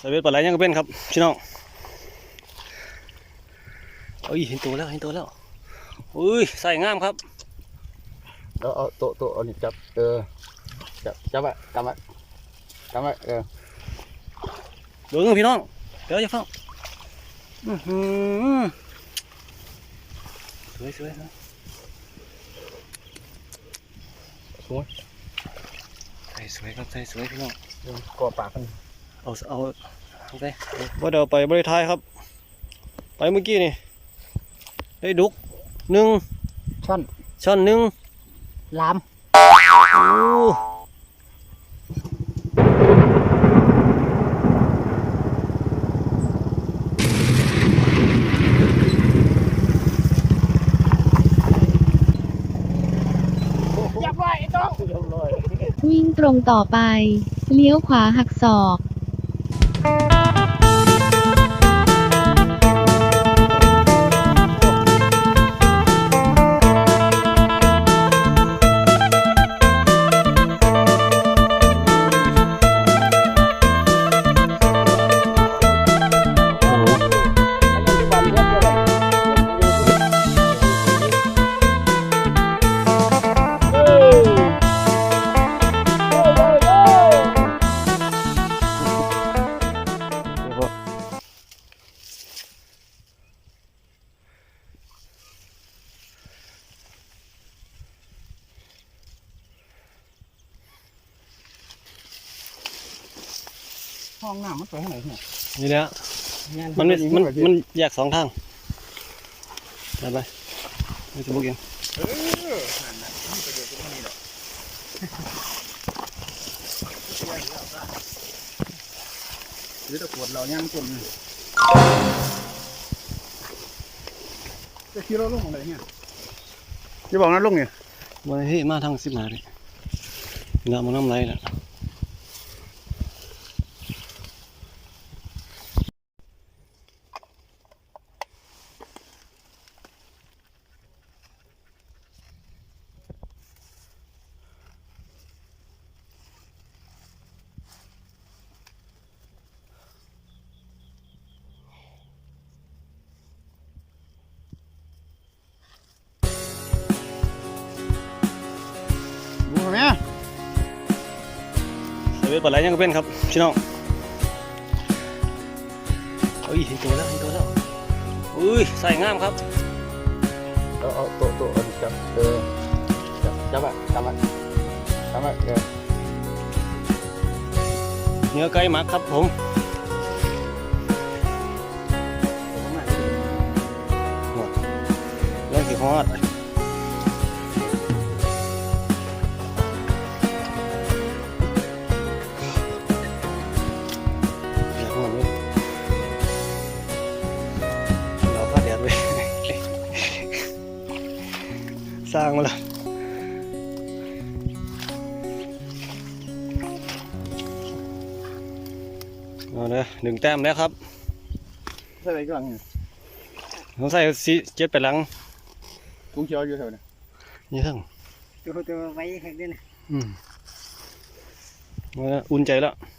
สเวตปลาไหลยังก็เป็นครับพี่น้องเอ้ยเห็นตัวแล้วเห็นตัวแล้วอุ้ยใส่งามครับเอาเอาโตะโตะเอานี่จับเออจับจับไว้กำไว้กำไว้เออเดี๋ยวพี่น้องเดี๋ยวจะฟังอื้อหือสวยสวยนะสวยใส่สวยครับใส่สวยพี่น้องเออก่อปากมัน เอาเอาเอาไปว่าเดี๋ยวไปบริทายครับ ไปเมื่อกี้นี่ได้ดุกหนึ่งช่อนช่อนหนึ่งลามโอ้จับไว้ไอ้ต้องเรียบร้อยวิ่งตรงต่อไป เลี้ยวขวาหักศอก ห้องน้ำมันไปทางไหนเนี่ยนี่แหละมันไม่มันมันแยกสองทางไปไปไม่จะบุกยังเออนั่นน่ะมีประโยชน์ตรงนี้แหละหรือตะกรวดเราย่างคนจะขี่รถลงอะไรเนี่ยจะบอกนะลงเนี่ยมาเฮ้ยมาทางสิบหาเลยนี่ละมันน้ำไหลละ สเวตปลาไหลยังก็เป็นครับพี่น้องเอ้ยเห็นตัวแล้วเห็นตัวแล้วอุ้ยใส่งามครับเอาเอาโตะโตะเอานี่จับเออจับจับไว้กำไว้กำไว้เออเนื้อไก่หมักครับผมเรื่องที่ฮอด เอาเลยหนึ่งแต้มแล้วครับใส่อะไรกลางเนี่ยผมใส่สีเจ็ดไปหลังถุงเขียวอยู่แถวนี้นี่ทั้งตัวตัวไว้ให้ด้วยนะอืมมาแล้วอุ่นใจแล้วไว้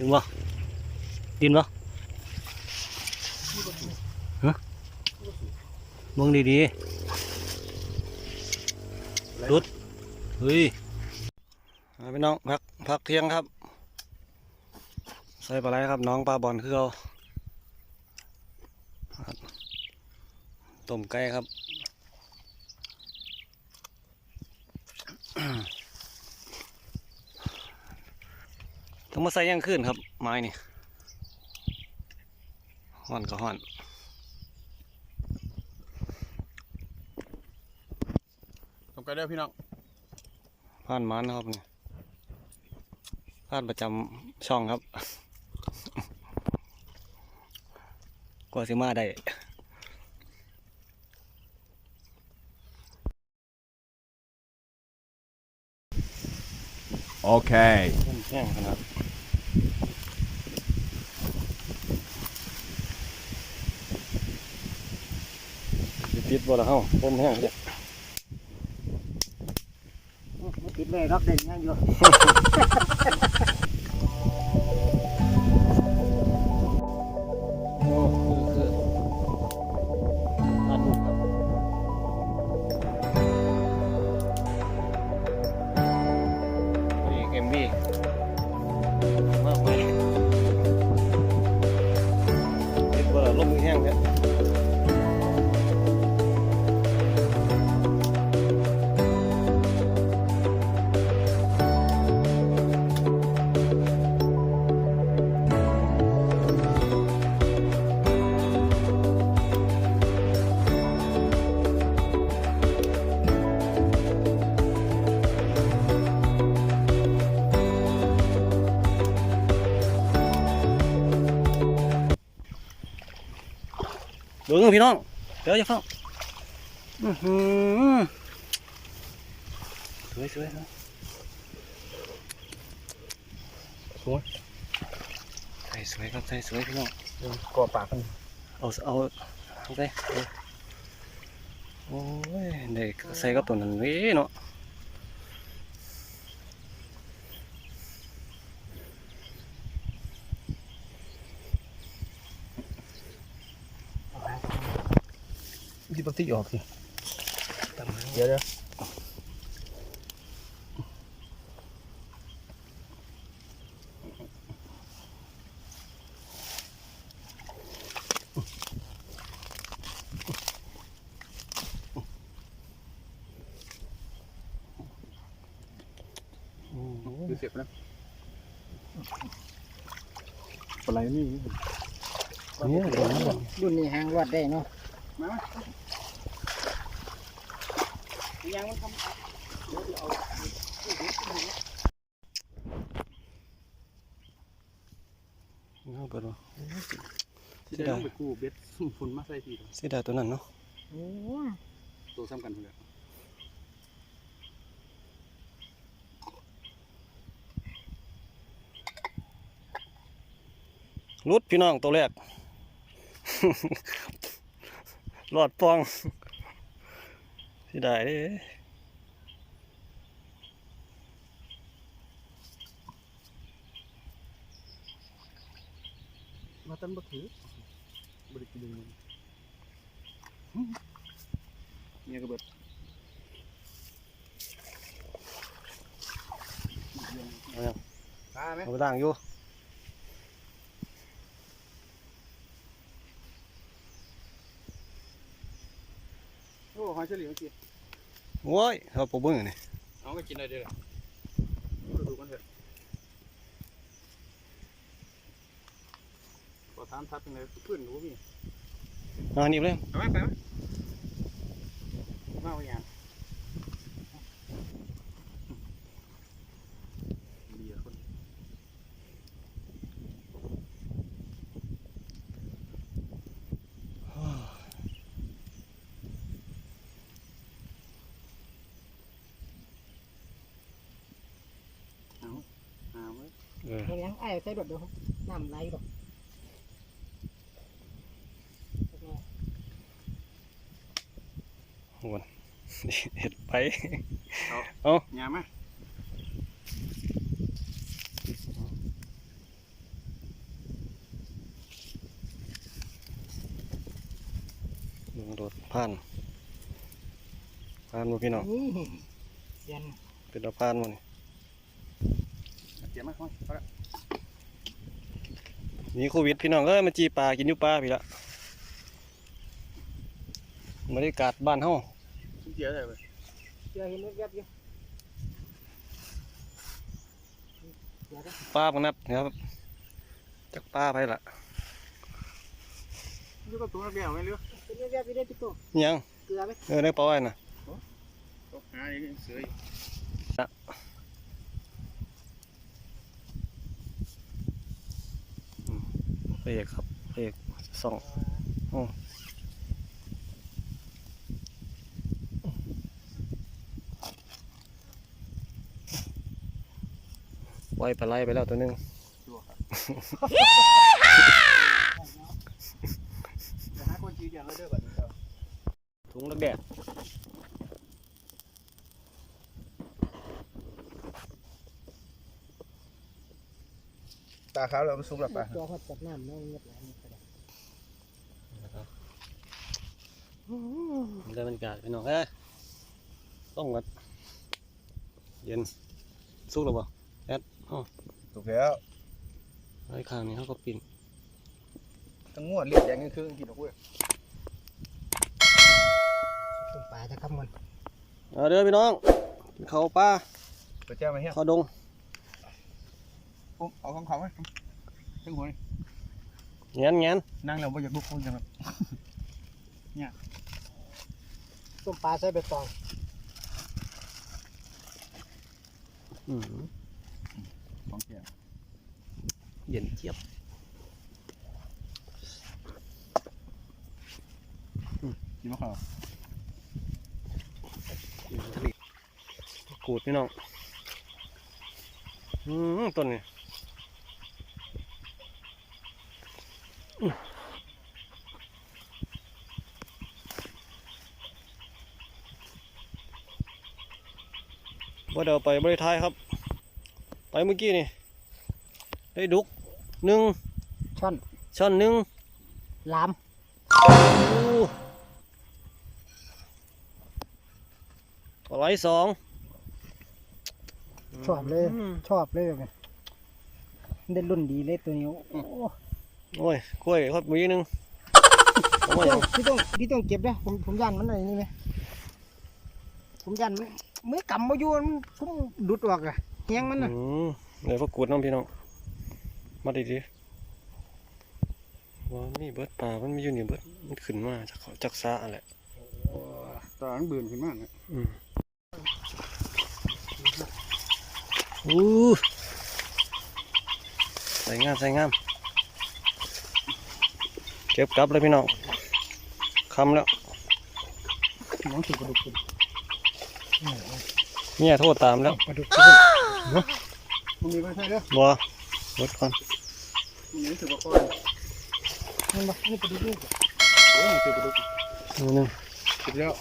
ถึงบ่ดินบ่ฮะมองดีๆรุดเฮ้ยพี่น้องพักพักเที่ยงครับ ใส่ปลาไหลครับ น้องปลาบอลคือเอาต้มไก่ครับ ต้องมาใส่ย่างขึ้นครับ ไม้นี่ห่อนก็ห่อนทำกันได้พี่น้องผ่านมันนะครับนี่ผ่านประจำช่องครับ กว่าสิมาได้โอเคแห้งขนาด ติดบ่ละเฮ้าต้มแห้งเลยติดเลยครับเด่นยังอยู่โอ้คือคือปลาดุกครับนี่เอ็มบี้มากไปติดบ่ละลมแห้งเนี่ย ดูนึงพี่น้อง เดี๋ยวจะฟังอื้อหือสวยสวยสวยสวยใส่สวยครับใส่สวยพี่น้องก่อปากกันเอาเอาเอาไปเอาโอ้ยเด็กใส่กับตัวนั้นเว้ยเนาะ ที่ปติออกสิเดี๋ยวเดี๋ยวดูเสียบนะปลาไหลนี่เนี่ยรุ่นนี้หางวัดได้เนาะ ยังมันทำเอาไปดูที่ได้ต้องไปกู้เบ็ดสุ่มฝุ่นมาใส่ทีเสียดายตัวนั้นเนาะโอ้ตัวซ้ำกันเลยรุดพี่น้องตัวแรกรอดปองเสียดายเด้มาตั้งบัถือบริกินเลยเนี่ยก็เบิดเอายังตาไหมเอาไปตั้งอยู่ โอ้หอย เฉลี่ยเมื่อกี้โว้ยเอาปะบึ้งนี่เอาไปกินอะไรเดี๋ยวดูกันเถอะขอถามทับยังไงเพื่อนรู้พี่เอาอันนี้ไปเลยไปไหมไปไหมมาอย่างเบียร์คน เอาเอาเว้ย เออ ยัง ไอ้ใส่ดดเดี๋ยวน้ำไหลดอกหวนเห็ดไปงามไหมดูโดดผ่านผ่านบ่พี่น้องนี่เสียนเป็นตะผ่านบ่นี่เจ็บมากมั้ยพอละห นีโควิดพี่น้องเอ้ยมาจีปลากินอยู่ปลาพี่ละบรรยากาศบ้านเฮาเจ็บเลยเว้ยเจอเห็นแวบๆอยู่เดี๋ยวนะปลาพนัดนะครับจักปลาไปละอยู่กับตัวนักเดียวไว้เรือเป็นแวบๆอยู่ได้พี่โตอิหยังเกลือไหมเออได้ปลาไว้น่ะตกหานี่เสืออยู่ พระ เอกครับพระเอกสองโอ้ไว้ปลาไหลไปแล้วตัวหนึงชัวร์ครับเดี๋ยวหาคนจีเดียวเราเด้อก่อนเด้อ ถุงละแด ดตาขาวเรามันสุกแล้วป่ะตัวหดจากน้ำน้องเงียบหลายนี่ก็ได้ได้บรรยากาศพี่น้องเอ้ยต้องกัดเย็นสุกหรือเปล่าแอดอ๋อถูกแล้วไอ้ข้างนี้เขาก็ปิ่นทั้งงวดเรียกแดงกันคือกินดอกเว้ยตุ่มปลาจะครับมันเอาเด้อพี่น้องกินข้าวปลาเปิดแจ้งมาเฮียข้าวดง ปุ๊บเอาของเขาไหมถึงหัวนี่แง้นแง้นนั่งแล้วบ่อยากลุกคงจังครับตุ่มปลาใส่ใบตองอืมของเกียเย็นเจี๊ยบกินมะขามอยู่ทะเลกูดพี่น้อง อืมต้นนี้อืม ว่าเดี๋ยวไปบริทายครับ ไปเมื่อกี้นี่ ได้ดุกหนึ่งช่อนช่อนหนึ่งลามอู้ปลาไหลสองชอบเลยมชอบเลยแบบนี้ได้รุ่นดีเลยตัวนี้ โอ้โหโอ้ยกล้วยครับมีหนึ่งเอาไว้พี่ต้องพี่ต้องพี่ต้องเก็บนะผมผมยันมันอะไรนี่ไหมผมยันมันมือกำมาอยู่มันผมดุดออกอะแหงมันน่ะอืมเดี๋ยวพวกกูดน้องพี่น้องมาดีดีๆว่ามีเบิดป่ามันมีอยู่นี่เบิดมันขึ้นมาจากเขาจากซาอะไรตาอันเบื่อขึ้นมากเลยอืมอู้ใส่งามใส่งามเก็บกลับเลยพี่น้องคำแล้วน้องถือกระดูกคุณเนี่ยโทษตามแล้วกระดูกคุณมึงมีไม่ใช่เด้อบัวรถก่อนมึงนี่ถือว่าก้อนมันบ่นี่กระดูกนี่โอ้ยถือกระดูกนิดนึงติดแล้ว